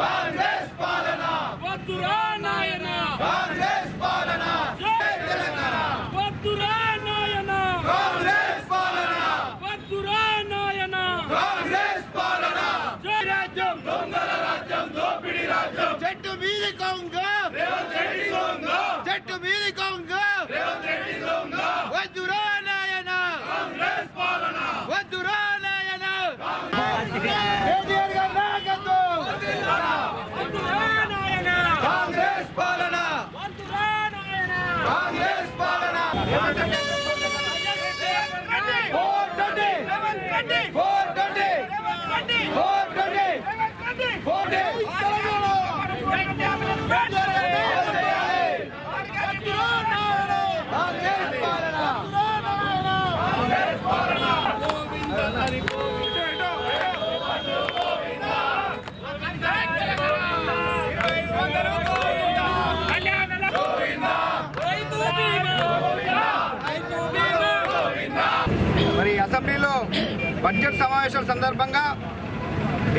కాంగ్రెస్ పాలన వద్దురా నాయన కాంగ్రెస్ పాలన జై తెలంగాణ వద్దురా నాయన కాంగ్రెస్ పాలన వద్దురా నాయన కాంగ్రెస్ పాలన జై రాజ్యం దొంగల రాజ్యం దోపిడీ రాజ్యం. చెట్టు మీది కొంగ రేవంత్ రెడ్డి దొంగ చెట్టు మీది కొంగ రేవంత్ రెడ్డి దొంగ. వద్దురా నాయన కాంగ్రెస్ పాలన వద్దురా నాయన కేటీఆర్ గారి నాయకత్వం వద్దురా నాయన కాంగ్రెస్ పాలన వద్దురా నాయన కాంగ్రెస్ పాలన Revanth four twenty Reddy four twenty Revanth Reddy four twenty Revanth Reddy four Congress పాలన కాంగ్రెస్ పాలన రైతు బీమా రైతు బీమా మరి అసెంబ్లీలో బడ్జెట్ సమావేశాల సందర్భంగా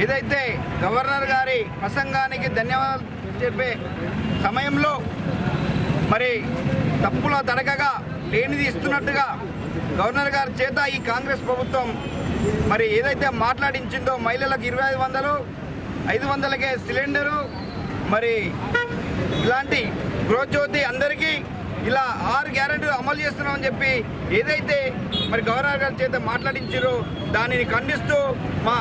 ఏదైతే గవర్నర్ గారి ప్రసంగానికి ధన్యవాదాలు చెప్పే సమయంలో మరి తప్పుల తడకగా లేనిది ఇస్తున్నట్టుగా గవర్నర్ గారి చేత ఈ కాంగ్రెస్ ప్రభుత్వం మరి ఏదైతే మాట్లాడించిందో మహిళలకు ఇరవై ఐదు వందలు ఐదు వందలకే సిలిండరు మరి ఇలాంటి గృహజ్యోతి అందరికీ ఇలా ఆరు గ్యారెంటీలు అమలు చేస్తున్నామని చెప్పి ఏదైతే మరి గవర్నర్ గారి చేత మాట్లాడించారో దానిని ఖండిస్తూ మా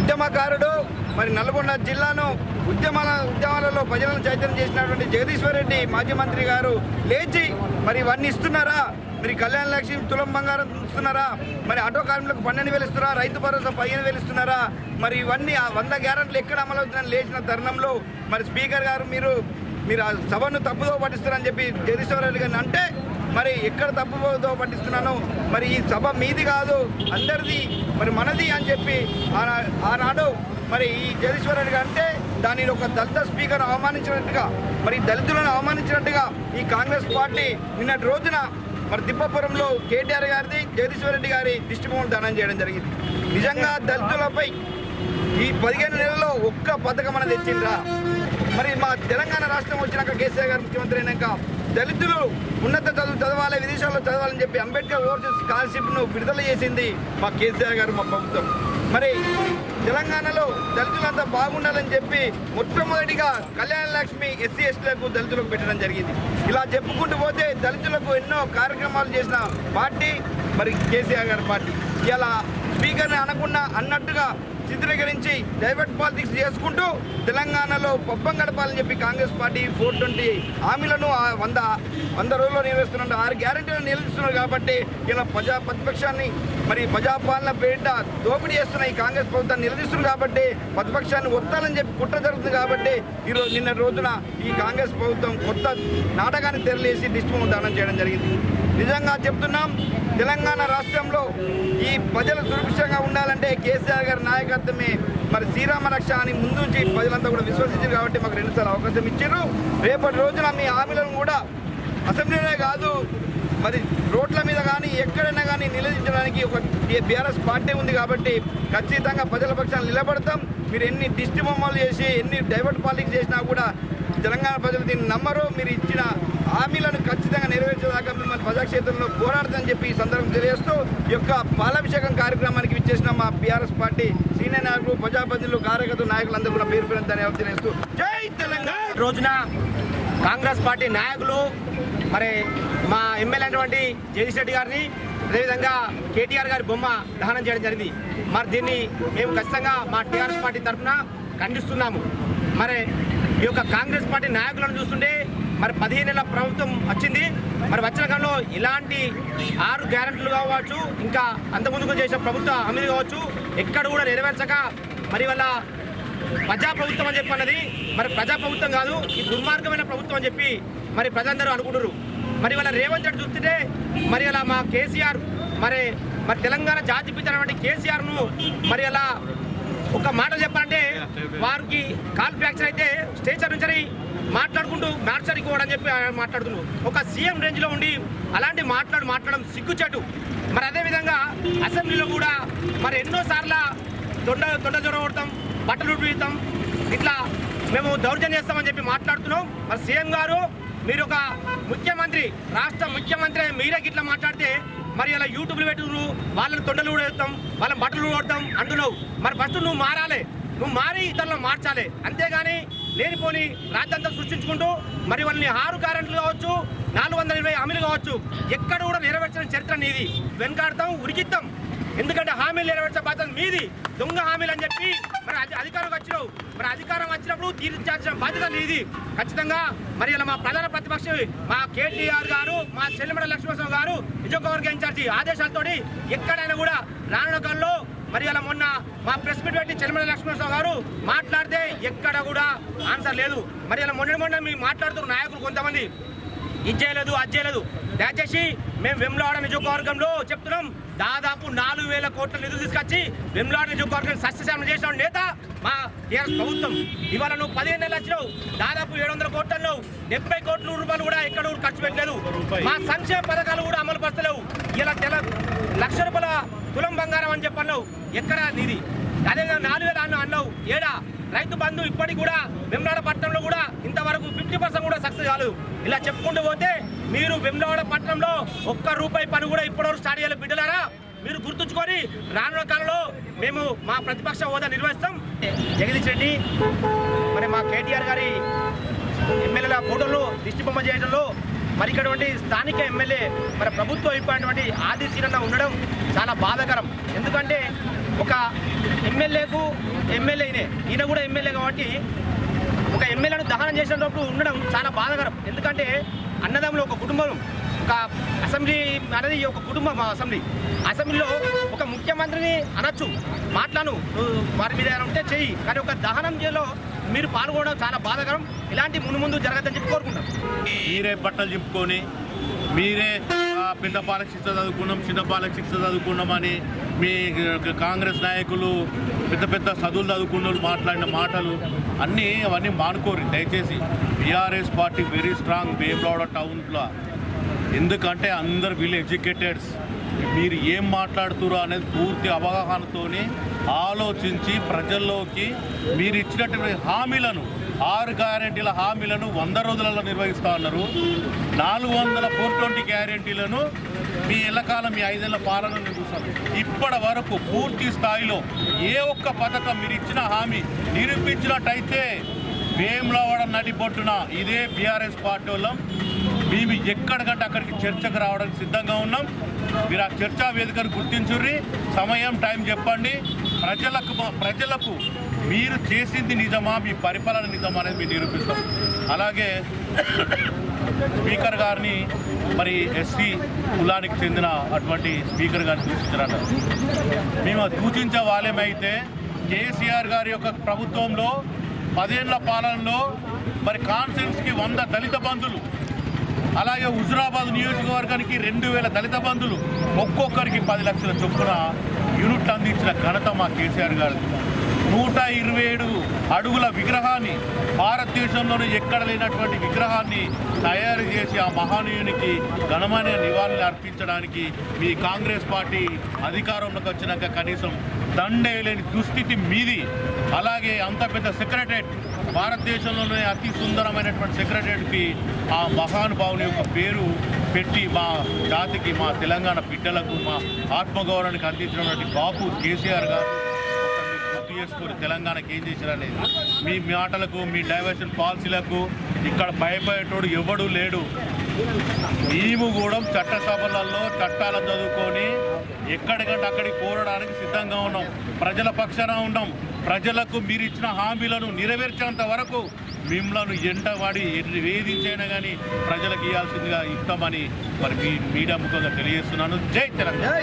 ఉద్యమకారుడు మరి నల్గొండ జిల్లాను ఉద్యమాల ఉద్యమాలలో ప్రజలను చైతన్యం చేసినటువంటి జగదీశ్వర్ రెడ్డి మాజీ మంత్రి గారు లేచి మరి ఇవన్నీ ఇస్తున్నారా? మరి కళ్యాణ లక్ష్మి తులం బంగారం ఇస్తున్నారా? మరి ఆటో కార్మికులకు పన్నెండు వేలు ఇస్తున్నారా? రైతు భరోసా పదిహేను వేలు ఇస్తున్నారా? మరి ఇవన్నీ ఆ వంద గ్యారెంట్లు ఎక్కడ అమలు లేచిన తరుణంలో మరి స్పీకర్ గారు మీరు మీరు ఆ సభను తప్పుదో పట్టిస్తున్నారని చెప్పి జగదీశ్వర గారిని అంటే మరి ఎక్కడ తప్పుదో పట్టిస్తున్నాను మరి ఈ సభ మీది కాదు అందరిది మరి మనది అని చెప్పి ఆనాడు మరి ఈ జగదీశ్వర గారు అంటే దానిని ఒక దళిత స్పీకర్ అవమానించినట్టుగా మరి దళితులను అవమానించినట్టుగా ఈ కాంగ్రెస్ పార్టీ నిన్నటి రోజున మరి తిప్పపురంలో కేటీఆర్ గారిది జగదీశ్వర రెడ్డి గారి దిష్టిబొమ్మలు దానం చేయడం జరిగింది. నిజంగా దళితులపై ఈ పదిహేను నెలల్లో ఒక్క పథకం అనేది తెచ్చిండ్రా? మరి మా తెలంగాణ రాష్ట్రం వచ్చినాక కేసీఆర్ గారు ముఖ్యమంత్రి అయినాక దళితులు ఉన్నత చదువు చదవాలి విదేశాల్లో చదవాలని చెప్పి అంబేద్కర్ ఓవర్సీస్ స్కాలర్షిప్ను విడుదల చేసింది మా కేసీఆర్ గారు మా ప్రభుత్వం. మరి తెలంగాణలో దళితులంతా బాగుండాలని చెప్పి మొట్టమొదటిగా కళ్యాణ లక్ష్మి ఎస్సీ ఎస్టీలకు దళితులకు పెట్టడం జరిగింది. ఇలా చెప్పుకుంటూ పోతే దళితులకు ఎన్నో కార్యక్రమాలు చేసిన పార్టీ మరి కేసీఆర్ గారి పార్టీ. ఇలా స్పీకర్ని అనకుండా అన్నట్టుగా చిత్రీకరించి డైవర్ట్ పాలిటిక్స్ చేసుకుంటూ తెలంగాణలో పబ్బం గడపాలని చెప్పి కాంగ్రెస్ పార్టీ ఫోర్ ట్వంటీ హామీలను వంద వంద రోజుల్లో నిర్వహిస్తున్నారు ఆరు గ్యారెంటీలను నిలుస్తున్నారు కాబట్టి ఇలా ప్రజా ప్రతిపక్షాన్ని మరి ప్రజాపాలన పేరిట దోపిడీ చేస్తున్న ఈ కాంగ్రెస్ ప్రభుత్వాన్ని నిలదీస్తున్నారు కాబట్టి ప్రతిపక్షాన్ని ఒత్తాలని చెప్పి కుట్ర జరుగుతుంది కాబట్టి ఈరోజు నిన్న రోజున ఈ కాంగ్రెస్ ప్రభుత్వం కొత్త నాటకాన్ని తెరలేసి దిష్టి దానం చేయడం జరిగింది. నిజంగా చెప్తున్నాం తెలంగాణ రాష్ట్రంలో ఈ ప్రజలు సురక్షితంగా ఉండాలంటే కేసీఆర్ గారి నాయకత్వమే. మరి శ్రీరామ రక్ష అని ముందుంచి ప్రజలంతా కూడా విశ్వసించారు కాబట్టి మాకు రెండుసార్లు అవకాశం ఇచ్చారు. రేపటి రోజున మీ హామీలను కూడా అసెంబ్లీలోనే కాదు మరి రోడ్ల మీద కానీ ఎక్కడైనా కానీ నిలదించడానికి ఒక బీఆర్ఎస్ పార్టీ ఉంది కాబట్టి ఖచ్చితంగా ప్రజల పక్షాన్ని నిలబడతాం. మీరు ఎన్ని దిష్టి బొమ్మలు చేసి ఎన్ని డైవర్ట్ పాలిటిక్స్ చేసినా కూడా తెలంగాణ ప్రజలు దీన్ని నమ్మరు. మీరు ఇచ్చిన హామీలను ఖచ్చితంగా నెరవేర్చేదాకా మిమ్మల్ని ప్రజాక్షేత్రంలో పోరాడదని చెప్పి ఈ సందర్భం తెలియజేస్తూ ఈ యొక్క పాలాభిషేకం కార్యక్రమానికి విచ్చేసిన మా బీఆర్ఎస్ పార్టీ సీనియర్ నాయకులు ప్రజాప్రతినిధులు కార్యకర్తలు నాయకులందరూ కూడా పేరు పేరు ధన్యవాదాలు తెలియజేస్తూ జై తెలంగాణ! రోజున కాంగ్రెస్ పార్టీ నాయకులు మరి మా ఎమ్మెల్యే అయినటువంటి జగదీష్ రెడ్డి గారిని అదేవిధంగా కేటీఆర్ గారి బొమ్మ దహనం చేయడం జరిగింది. మరి దీన్ని మేము ఖచ్చితంగా మా టీఆర్ఎస్ పార్టీ తరఫున ఖండిస్తున్నాము. మరి ఈ యొక్క కాంగ్రెస్ పార్టీ నాయకులను చూస్తుంటే మరి పదిహేను నెలల ప్రభుత్వం వచ్చింది. మరి వచ్చిన కాలంలో ఇలాంటి ఆరు గ్యారెంటీలు కావచ్చు ఇంకా అంతకుముందుకు చేసిన ప్రభుత్వ హామీలు కావచ్చు ఎక్కడ కూడా నెరవేర్చక మరి వాళ్ళ ప్రజా ప్రభుత్వం అని చెప్పి అన్నది. మరి ప్రజా ప్రభుత్వం కాదు ఈ దుర్మార్గమైన ప్రభుత్వం అని చెప్పి మరి ప్రజలందరూ అనుకుంటారు మరి వాళ్ళ రేవంత్ రెడ్డి చూస్తుంటే మరి అలా మా కేసీఆర్ మరి మరి తెలంగాణ జాతి పిత అనేటువంటి కేసీఆర్ను మరి అలా ఒక మాట చెప్పాలంటే వారికి కాల్ ఫ్రాక్చర్ అయితే స్టేచర్ నుంచి మాట్లాడుకుంటూ మ్యాచర్కి కూడా అని చెప్పి ఆయన ఒక సీఎం రేంజ్లో ఉండి అలాంటి మాట్లాడు మాట్లాడడం సిగ్గుచేటు. మరి అదేవిధంగా అసెంబ్లీలో కూడా మరి ఎన్నోసార్లు దొండ దొండ జ్వరం కొడతాం బట్టలు ఉడిపిస్తాం ఇట్లా మేము దౌర్జన్యం చేస్తామని చెప్పి మాట్లాడుతున్నాం. మరి సీఎం గారు మీరు ఒక ముఖ్యమంత్రి రాష్ట్ర ముఖ్యమంత్రి మీరే ఇట్లా మాట్లాడితే మరి అలా యూట్యూబ్లో పెట్టుకురు వాళ్ళని తొండలు కూడా వేస్తాం వాళ్ళని బట్టలు కొడతాం అంటున్నావు. మరి ఫస్ట్ నువ్వు మారాలి. నువ్వు మారి ఇతరులను మార్చాలి. అంతేగాని లేనిపోని రాజ్యాంగం సృష్టించుకుంటూ మరి వాళ్ళని ఆరు కరెంట్లు కావచ్చు నాలుగు వందల ఇరవై హామీలు కావచ్చు ఎక్కడ కూడా నెరవేర్చిన చరిత్ర నీది. వెనకాడతాం ఉరికిద్దాం ఎందుకంటే హామీలు నెరవేర్చే బాధ్యత మీది. దొంగ హామీలు అని చెప్పి మరి అధికారం వచ్చినావు. మరి అధికారం వచ్చినప్పుడు తీర్చాల్సిన బాధ్యత నీది. ఖచ్చితంగా మరి ఇలా మా ప్రధాన ప్రతిపక్ష మా కేటీఆర్ గారు మా చెల్లిమడ లక్ష్మణరావు గారు నియోజకవర్గ ఇన్ఛార్జి ఆదేశాలతోటి ఎక్కడైనా కూడా రానున్న కాలంలో మరి అలా మొన్న మా ప్రెస్ మీట్ పెట్టి చెల్లిమల లక్ష్మణరావు గారు మాట్లాడితే ఎక్కడ కూడా ఆన్సర్ లేదు. మరి అలా మొన్న మొన్న మీ మాట్లాడుతున్న నాయకులు కొంతమంది ఇది చేయలేదు అది చేయలేదు. దయచేసి మేము వెమ్లవాడ నియోజకవర్గంలో చెప్తున్నాం దాదాపు నాలుగు వేల కోట్ల నిధులు తీసుకొచ్చి వెమ్లవాడ నియోజకవర్గం సస్యశామం చేసిన నేత మా టీఆర్ఎస్ ప్రభుత్వం. ఇవాళ నువ్వు పదిహేను నెలలు వచ్చినావు దాదాపు ఏడు వందల కోట్లలో డెబ్బై కోట్ల రూపాయలు కూడా ఎక్కడ కూడా ఖర్చు పెట్టలేదు. మా సంక్షేమ పథకాలు కూడా అమలు పరచలేవు. ఇలా తెల లక్ష రూపాయల తులం బంగారం అని చెప్పన్నావు. ఎక్కడ నీది? అదే నాలుగు వేల అన్న అన్నావు. ఏడా? రైతు బంధు ఇప్పటికి కూడా వెమ్లాడ పట్టణంలో కూడా ఇంతవరకు ఫిఫ్టీ పర్సెంట్ కూడా సక్సెస్ కాలేదు. ఇలా చెప్పుకుంటూ పోతే మీరు వెమ్లాడ పట్టణంలో ఒక్క రూపాయి పని కూడా ఇప్పటివరకు స్టార్ట్ చేయాలి బిడ్డలారా మీరు గుర్తుంచుకొని రానున్న కాలంలో మేము మా ప్రతిపక్ష హోదా నిర్వహిస్తాం. జగదీష్ రెడ్డి మరి మా కేటీఆర్ గారి ఎమ్మెల్యేల ఫోటోలు దిష్టిబొమ్మ చేయడంలో మరి ఇక్కడ స్థానిక ఎమ్మెల్యే మరి ప్రభుత్వం అయిపోయినటువంటి ఆది సీనన్న ఉండడం చాలా బాధాకరం. ఎందుకంటే ఒక ఎమ్మెల్యేకు ఎమ్మెల్యేనే ఈయన కూడా ఎమ్మెల్యే కాబట్టి ఒక ఎమ్మెల్యేను దహనం చేసినప్పుడు ఉండడం చాలా బాధాకరం. ఎందుకంటే అన్నదమ్ములు ఒక కుటుంబం ఒక అసెంబ్లీ అనేది ఒక కుటుంబం అసెంబ్లీ. అసెంబ్లీలో ఒక ముఖ్యమంత్రిని అనొచ్చు మాట్లాను వారి మీద ఏమైనా ఉంటే చెయ్యి. కానీ ఒక దహనం చేలో మీరు పాల్గొనడం చాలా బాధాకరం. ఇలాంటి ముందు ముందు జరగదని చెప్పి కోరుకుంటాం. మీరే బట్టలు చింపుకొని మీరే పెద్ద పాలక శిక్ష చదువుకున్నాం చిన్న పాలక శిక్ష చదువుకున్నామని మీ కాంగ్రెస్ నాయకులు పెద్ద పెద్ద చదువులు చదువుకున్న వాళ్ళు మాట్లాడిన మాటలు అన్నీ అవన్నీ మానుకోరు. దయచేసి BRS party very strong Vemulawada టౌన్లో. ఎందుకంటే అందరు వీళ్ళు ఎడ్యుకేటెడ్స్. మీరు ఏం మాట్లాడుతురో అనేది పూర్తి అవగాహనతోనే ఆలోచించి ప్రజల్లోకి మీరు ఇచ్చినటువంటి హామీలను ఆరు గ్యారెంటీల హామీలను వంద రోజులలో నిర్వహిస్తూ ఉన్నారు. నాలుగు వందల ఫోర్ ట్వంటీ గ్యారెంటీలను మీ ఎల్లకాలం మీ ఐదేళ్ళ పాలన చూస్తాం ఇప్పటి వరకు పూర్తి స్థాయిలో ఏ ఒక్క పథకం మీరు ఇచ్చిన హామీ నిరూపించినట్టయితే వేములవాడ నడిపొట్టున ఇదే బీఆర్ఎస్ పార్టీ వాళ్ళం. మేము ఎక్కడికంటే అక్కడికి చర్చకు రావడానికి సిద్ధంగా ఉన్నాం. మీరు ఆ చర్చా వేదికను గుర్తించుర్రి. సమయం టైం చెప్పండి. ప్రజలకు ప్రజలకు మీరు చేసింది నిజమా మీ పరిపాలన నిజమా అనేది మీరు నిరూపిస్తాం. అలాగే స్పీకర్ గారిని మరి ఎస్సీ కులానికి చెందిన అటువంటి స్పీకర్ గారిని సూచించారన్నారు మేము సూచించే వాళ్ళేమైతే కేసీఆర్ గారి యొక్క ప్రభుత్వంలో పదేళ్ళ పాలనలో మరి కాన్ఫరెన్స్కి వంద దళిత బంధులు అలాగే హుజురాబాద్ నియోజకవర్గానికి రెండు వేల దళిత బంధులు ఒక్కొక్కరికి పది లక్షల చొప్పున యూనిట్లు అందించిన ఘనత మా కేసీఆర్ గారు. నూట ఇరవై ఏడు అడుగుల విగ్రహాన్ని భారతదేశంలోనే ఎక్కడ లేనటువంటి విగ్రహాన్ని తయారు చేసి ఆ మహానీయునికి ఘనమైన నివాళులు అర్పించడానికి మీ కాంగ్రెస్ పార్టీ అధికారంలోకి వచ్చినాక కనీసం దండేయలేని దుస్థితి మీది. అలాగే అంత పెద్ద సెక్రటరేట్ భారతదేశంలోనే అతి సుందరమైనటువంటి సెక్రటరేట్కి ఆ మహానుభావుని యొక్క పేరు పెట్టి మా జాతికి మా తెలంగాణ బిడ్డలకు మా ఆత్మగౌరవానికి అందించినటువంటి బాపు కేసీఆర్ గారు గుర్తు చేసుకొని తెలంగాణకి ఏం చేశారనేది మీ మాటలకు మీ డైవర్షన్ పాలసీలకు ఇక్కడ భయపడేటోడు ఎవడు లేడు. మేము కూడా చట్టసభలలో చట్టాలను చదువుకొని ఎక్కడికంటే అక్కడికి కోరడానికి సిద్ధంగా ఉన్నాం. ప్రజల పక్షాన ఉన్నాం. ప్రజలకు మీరు ఇచ్చిన హామీలను నెరవేర్చేంత వరకు మిమ్మల్ని ఎండవాడి వేధించైనా కానీ ప్రజలకు ఇవ్వాల్సిందిగా ఇస్తామని మరి మీ మీడియా ముఖంగా తెలియజేస్తున్నాను. జై తెలంగాణ.